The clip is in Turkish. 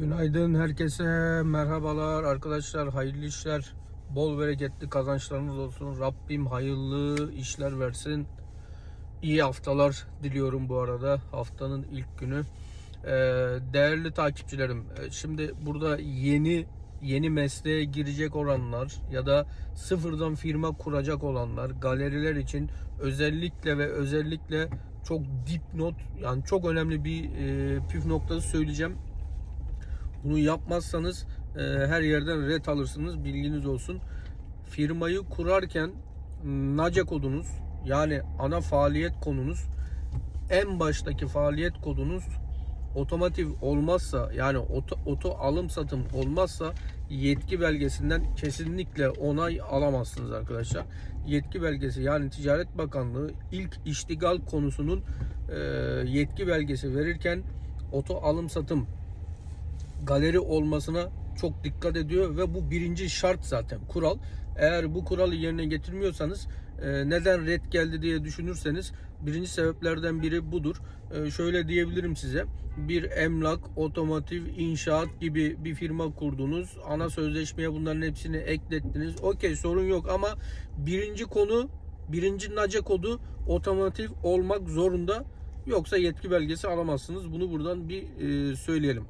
Günaydın herkese. Merhabalar arkadaşlar. Hayırlı işler. Bol bereketli kazançlarınız olsun. Rabbim hayırlı işler versin. İyi haftalar diliyorum bu arada. Haftanın ilk günü. Ee, değerli takipçilerim e, şimdi burada yeni yeni mesleğe girecek olanlar ya da sıfırdan firma kuracak olanlar galeriler için özellikle ve özellikle çok dipnot yani çok önemli bir e, püf noktası söyleyeceğim bunu yapmazsanız e, her yerden ret alırsınız. Bilginiz olsun. Firmayı kurarken NACE kodunuz yani ana faaliyet konunuz en baştaki faaliyet kodunuz otomotiv olmazsa yani oto, oto alım satım olmazsa yetki belgesinden kesinlikle onay alamazsınız arkadaşlar. Yetki belgesi yani Ticaret Bakanlığı ilk iştigal konusunun e, yetki belgesi verirken oto alım satım galeri olmasına çok dikkat ediyor ve bu birinci şart zaten kural. Eğer bu kuralı yerine getirmiyorsanız e, neden red geldi diye düşünürseniz birinci sebeplerden biri budur. E, şöyle diyebilirim size. Bir emlak, otomotiv, inşaat gibi bir firma kurdunuz. Ana sözleşmeye bunların hepsini eklettiniz. Okey sorun yok ama birinci konu, birinci NACE kodu otomotiv olmak zorunda. Yoksa yetki belgesi alamazsınız. Bunu buradan bir e, söyleyelim.